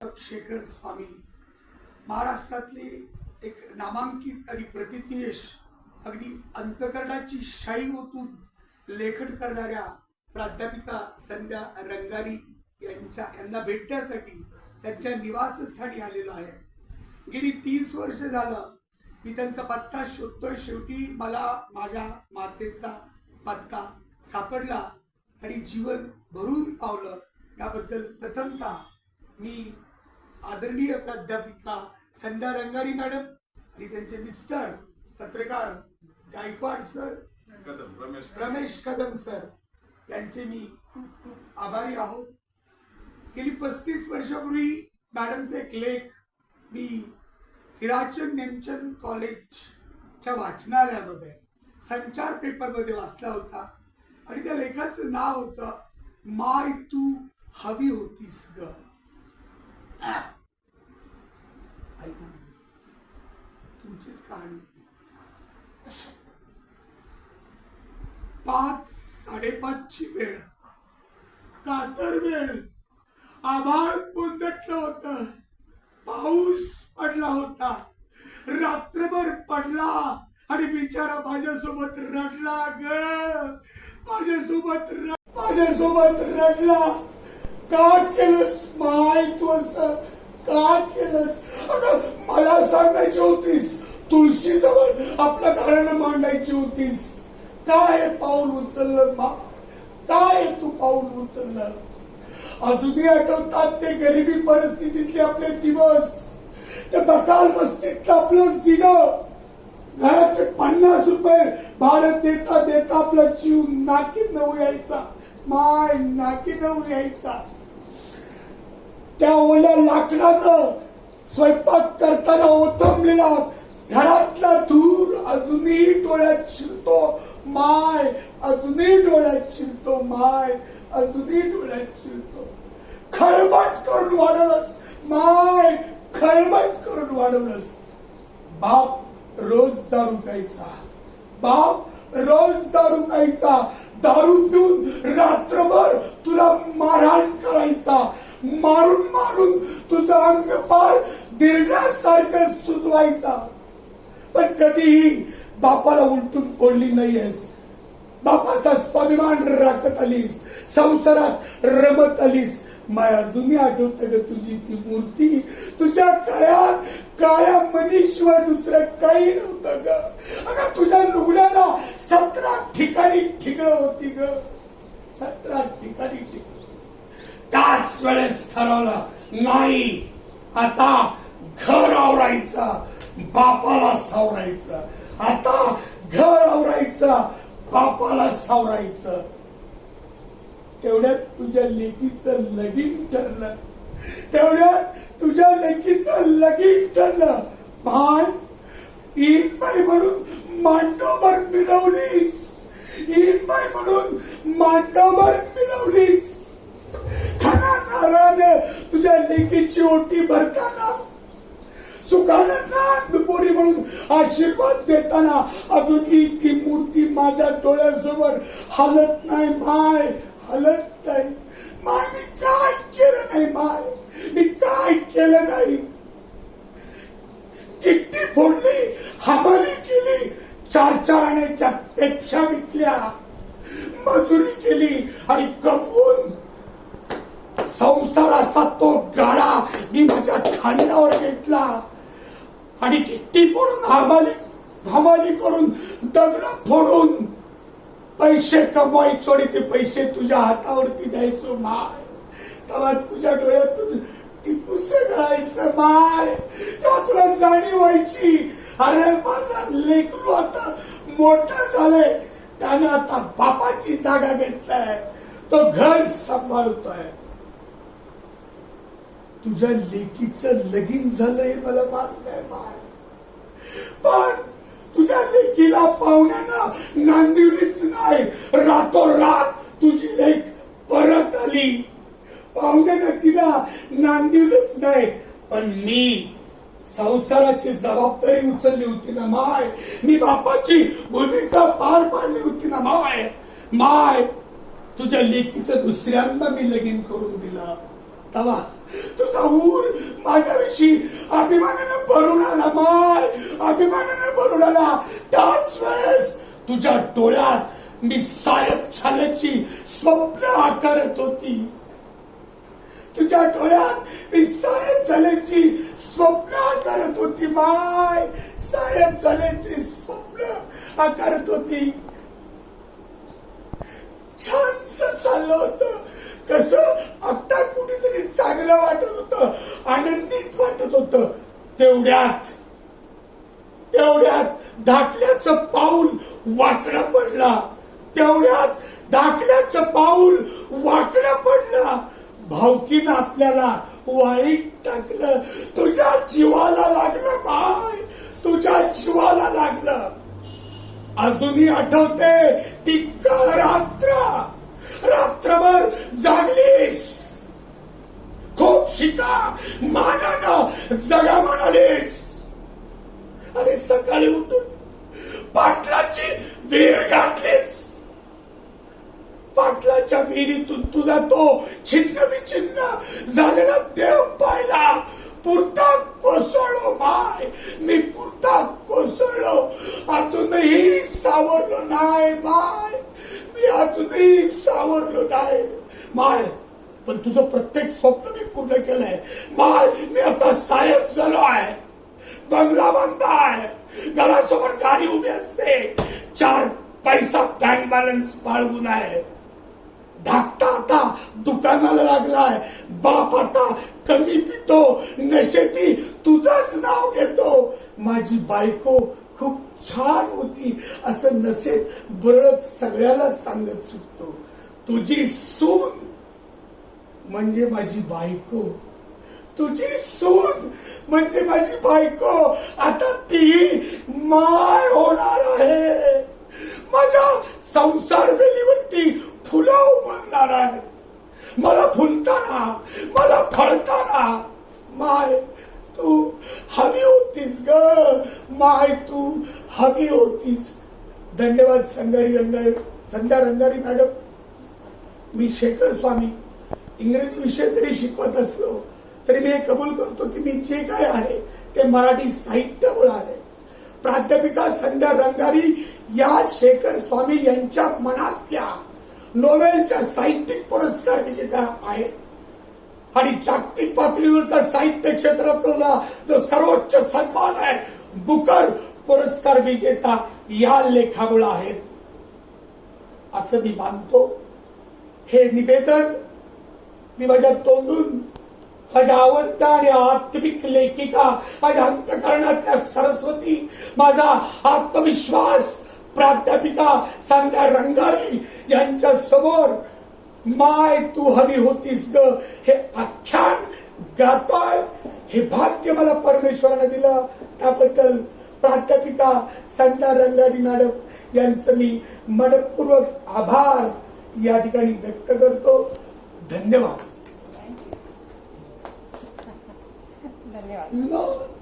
शेखर स्वामी. महाराष्ट्रातले एक नामांकित आणि प्रतिथयश अगदी अंतकरणाची शाई ओतून लेखन करणाऱ्या प्राध्यापिका संध्या रंगारी यांच्या यांना भेटण्यासाठी त्यांच्या निवासस्थानी आलेलो आहे. गेली तीस वर्ष झालं मी त्यांचा पत्ता शोधतोय. शेवटी मला माझ्या मातेचा पत्ता सापडला आणि जीवन भरून पावलं. याबद्दल प्रथमतः मी आदरणीय प्राध्यापिका संध्या रंगारी मॅडम आणि त्यांचे मिस्टर पत्रकार गायकवाड सर कदम रमेश रमेश कदम सर यांचे मी खूप खूप आभारी आहोत. गेली पस्तीस वर्षापूर्वी मॅडमचे एक लेख मी हिराचंद नेमचंद कॉलेजच्या वाचनालयामध्ये संचार पेपरमध्ये वाचला होता. आणि त्या लेखाचं नाव होतं माय तू हवी होतीस ग. ऐका ना. तुमचीच कहाणी. पाच साडेपाचची वेळ. कातर वेळ. आभाळ कोंदटलं होत. पाऊस पडला होता. रात्रभर पडला आणि बिचारा माझ्यासोबत रडला ग. माझ्यासोबत माझ्यासोबत रडला. का केलंस माय तू असं का केलंस? अगं मला सांगायची होतीस. तुळशीजवळ आपलं कारण मांडायची होतीस. काय पाऊल उचललं? मा काय तू पाऊल उचललं? अजूनही आठवतात ते गरिबी परिस्थितीतले आपले दिवस. ते बकाल वस्तीतलं आपलं जिन. घराचे पन्नास रुपये भारत देता देता आपला जीव नाकी नऊ यायचा. माय नाकी नऊ यायचा. त्या ओल्या लाकडानं स्वयंपाक करताना ओथंबलेला. घरातला धूर अजूनही डोळ्यात शिरतो. माय अजूनही डोळ्यात शिरतो. माय अजूनही डोळ्यात शिरतो. खळबट करून वाढवलंस. माय खळबट करून वाढवलंस. बाप रोज दारू प्यायचा. बाप रोज दारू प्यायचा. दारू पिऊन रात्रभर तुला मारहाण करायचा. मारून मारून तुझं अंग पार दिरण्यासारखं सुचवायचा. पण कधीही बापाला उलटून बोलली नाहीयेस. बापाचा स्वाभिमान राखत आलीस संसारात रमत आलीस. माय अजूनही आठवत ग तुझी ती मूर्ती. तुझ्या काळ्यात काळ्या मनीशिवाय दुसरं काही नव्हतं ग. अगं तुझ्या लुगड्याला सतरा ठिकाणी ठिकळ होती ग. सतरा ठिकाणी ठिकळ त्याच वेळेस ठरवलं नाही आता घर आवरायचं बापाला सावरायचं. आता घर आवरायचं बापाला सावरायचं. तेवढ्यात तुझ्या लेकीचं लगीन ठरलं. तेवढ्यात तुझ्या लेकीचं लगीन ठरलं. भान बाई म्हणून मांडोभर मिरवलीस बाई म्हणून मांडोभर मिरवलीस तुझ्या लेकीची ओटी भरताना सुखानं नांदपोरी म्हणून आशीर्वाद देताना अजूनही ती मूर्ती माझ्या डोळ्यासमोर हलत नाही माय हलत नाही. माय मी काय केलं नाही माय? मी काय केलं नाही? किट्टी फोडली हमाली केली चार चार आण्याच्या पेक्षा विकल्या. मजुरी केली आणि कमवून संसाराचा तो गाडा मी माझ्या खांद्यावर घेतला. आणि गिट्टी फोडून हमाली हमाली करून दगड फोडून पैसे कमवायचो आणि ते पैसे तुझ्या हातावरती द्यायचो माय. तेव्हा तुझ्या डोळ्यातून टिपूस गळायचं माय. तेव्हा तुला जाणीव व्हायची अरे माझा लेकरू आता मोठा झालाय. त्याने आता बापाची जागा घेतलाय. तो घर सांभाळतोय. तुझ्या लेकीचं लगीन झालंय मला मान्य आहे माय पण तुझ्या लेकीला पाहुण्यानं नांदिवलीच नाही. रातोरात तुझी लेख परत आली. पाहुण्यानं तिला नांदिवलंच नाही. पण मी संसाराची जबाबदारी उचलली होती ना माय. मी बापाची भूमिका पार पाडली होती ना माय. माय तुझ्या लेकीचं दुसऱ्यांदा मी लगीन करून दिलं. तवा तुझा ऊर माझ्याविषयी अभिमानानं भरून आला माय. अभिमानानं भरून आला. त्याच वेळेस तुझ्या डोळ्यात मी साहेब झाल्याची स्वप्न आकारत होती. तुझ्या डोळ्यात मी साहेब झाल्याची स्वप्न आकारत होती माय. साहेब झाल्याची स्वप्न आकारत होती. छानस चाललं होत. कस आता कुठेतरी चांगलं वाटत होतं आनंदित वाटत होतं. तेवढ्यात तेवढ्यात धाकल्याचं पाऊल वाकडं पडला. तेवढ्यात धाकल्याचं पाऊल वाकडं पडलं. भावकीनं आपल्याला वाईट टाकलं. तुझ्या जीवाला लागलं बाय. तुझ्या जीवाला लागलं. अजूनही आठवते ती काळ रात्र. रात्रभर जागलीस. खूप शिका मानानं जगा म्हणालीस आणि सकाळी उठून पाटलाची वेळ घातलीस पाटलाच्या विहिरीतून तुझा तो छिन्न विछिन्न झालेला देव पाहिला पुरता कोसळलो माय मी पुरता कोसळलो अजूनही सावरलो नाही माय मी अजूनही सावरलो नाही माय पण तुझं प्रत्येक स्वप्न मी पूर्ण केलंय. माय मी आता साहेब झालो आहे. बंगला बंद आहे. घरासमोर गाडी उभी असते. चार पैसा बँक बॅलन्स बाळगून आहे. धाकटा आता दुकानाला लागलाय. बाप आता कमी पितो. नशेती तुझंच नाव घेतो. माझी बायको खूप छान होती. असं नशेत बरंच सगळ्याला सांगत सुटतो. तुझी सून म्हणजे माझी बायको. तुझी सून म्हणजे माझी बायको. आता ती माय होणार आहे. माझ्या संसार वेलीवरती फुलं उमलणार आहे. मला फुलताना मला फळताना माय तू हवी होतीस ग. माय तू हवी होतीस. धन्यवाद संगारी रंगारी संध्या रंगारी मॅडम. मी शेखर स्वामी. इंग्रजी विषय जरी शिकवत असलो तरी मी हे कबूल करतो की मी जे काय आहे ते मराठी साहित्यामुळे आहे. प्राध्यापिका संध्या रंगारी या शेखर स्वामी यांच्या मनातल्या नोवेलच्या साहित्यिक पुरस्कार विजेत्या आहेत. आणि जागतिक पातळीवरचा साहित्य क्षेत्रातला जो सर्वोच्च सन्मान आहे बुकर पुरस्कार विजेता या लेखामुळे आहेत. असं मी मानतो. हे निवेदन मी माझ्या तोंडून माझ्या आवडत्या आणि आत्मिक लेखिका माझ्या अंतकरणातल्या सरस्वती माझा आत्मविश्वास प्राध्यापिका संध्या रंगारी यांच्या समोर माय तू हवी होतीस ग हे आख्यान गातोय हे भाग्य मला परमेश्वरानं दिलं. त्याबद्दल प्राध्यापिका संध्या रंगारी मॅडम यांचं मी मनपूर्वक आभार या ठिकाणी व्यक्त करतो. धन्यवाद. धन्यवाद No.